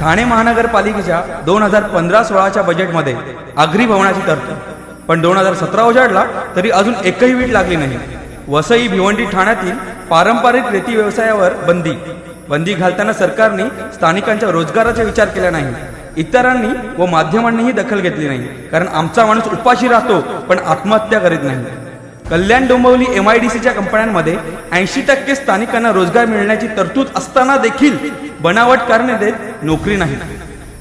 ठाणे महानगरपालिकेच्या दोन हजार पंधरा सोळाच्या बजेटमध्ये आगरी भवनाची तरतूद. पण दोन हजार सतरा उजाडला तरी अजून एकही वीट लागली नाही. वसई भिवंडी ठाण्यातील पारंपरिक रेती व्यवसायावर बंदी. बंदी घालताना सरकारने स्थानिकांच्या रोजगाराचा विचार केला नाही. इतरांनी व माध्यमांनीही दखल घेतली नाही. कारण आमचा माणूस उपाशी राहतो पण आत्महत्या करीत नाही. Kalyan Dombivli M I D सीच्या कंपन्यांमध्ये ऐंशी टक्के स्थानिकांना रोजगार मिळण्याची तरतूद असताना देखील बनावट कारणे देत नोकरी नाही.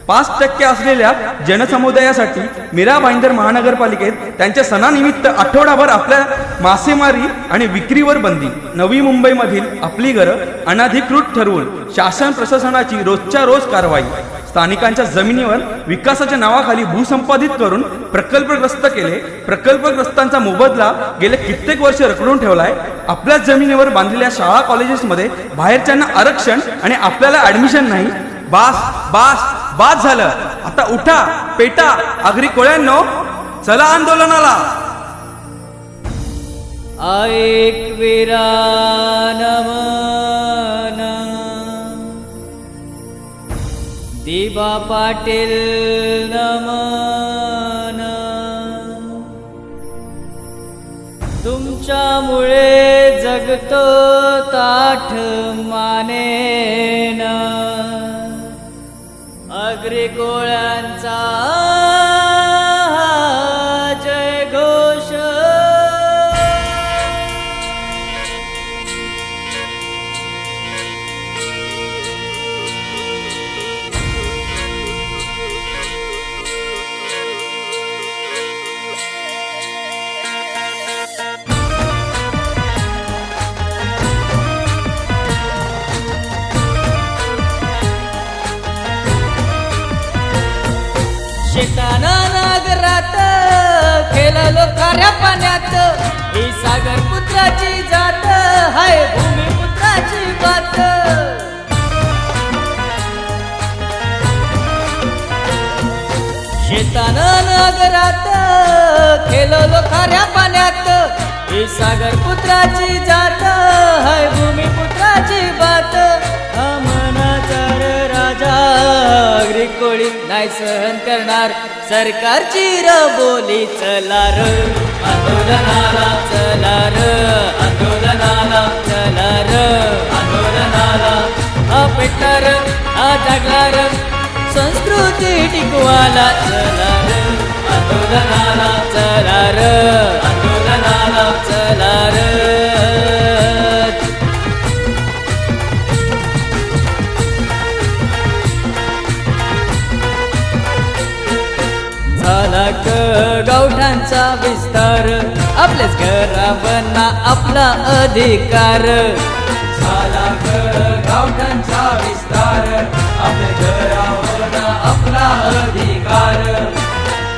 पाच टक्के असलेल्या जनसमुदायासाठी मीरा भाईंदर महानगरपालिकेत त्यांच्या सणानिमित्त आठवडाभर आपल्या मासेमारी आणि विक्रीवर बंदी. नवी मुंबईमधील आपली घरं अनधिकृत ठरवून शासन प्रशासनाची रोजच्या रोज कारवाई. स्थानिकांच्या जमिनीवर विकासाच्या नावाखाली भूसंपादित करून प्रकल्पग्रस्त केले. प्रकल्पग्रस्तांचा मोबदला गेले कित्येक वर्ष रखडून ठेवलाय. आपल्याच जमिनीवर बांधलेल्या शाळा कॉलेजेसमध्ये बाहेरच्यांना आरक्षण आणि आपल्याला ऍडमिशन नाही. बास बास बास झालं. आता उठा पेटा आगरी कोळ्यांनो चला आंदोलनाला. ऐक नमन दिबा पाटील नमन. तुमच्यामुळे जगतो ताठ मानेन. अग्री शेताना नागरात खेळलो खाऱ्या पाण्यात. ही सागर पुत्राची जात हाय भूमिपुत्राची बात. शेताना नागरात खेळलो खाऱ्या पाण्यात. ही सागर पुत्राची जात हाय भूमिपुत्राची बात. अग्री कोळी नाही सहन करणार. सरकारची र बोली चला र आंदोलनाला चला र आंदोलनाला चला र आंदोलनाला हा पेटला हा संस्कृती टिकवाला चला र आंदोलनाला चला र गावठांचा विस्तार. आपल्याच घरावरना आपला अधिकार. झाला गावठांचा विस्तार. आपल्या घरावरना आपला अधिकार.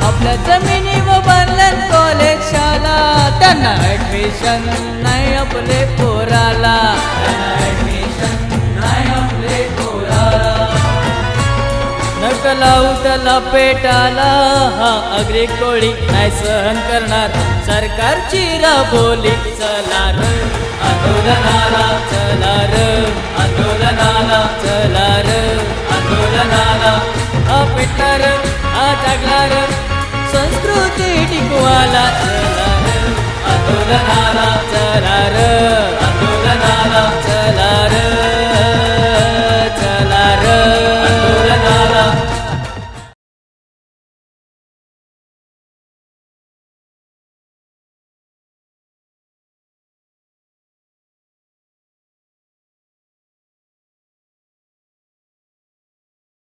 आपल्या जमिनीवर बांधलं कॉलेज शाळा. त्यांना ऍडमिशन नाही आपले पोराला. नकला उतला पेटाला हा अग्रे कोळी नाही सहन करणार? सरकारची राबोली चला र. आंदोलनाला चला र. आंदोलनाला चला र. आंदोलनाला. हा र हा जागला र. संस्कृती टिकवाला चला र. आंदोलनाला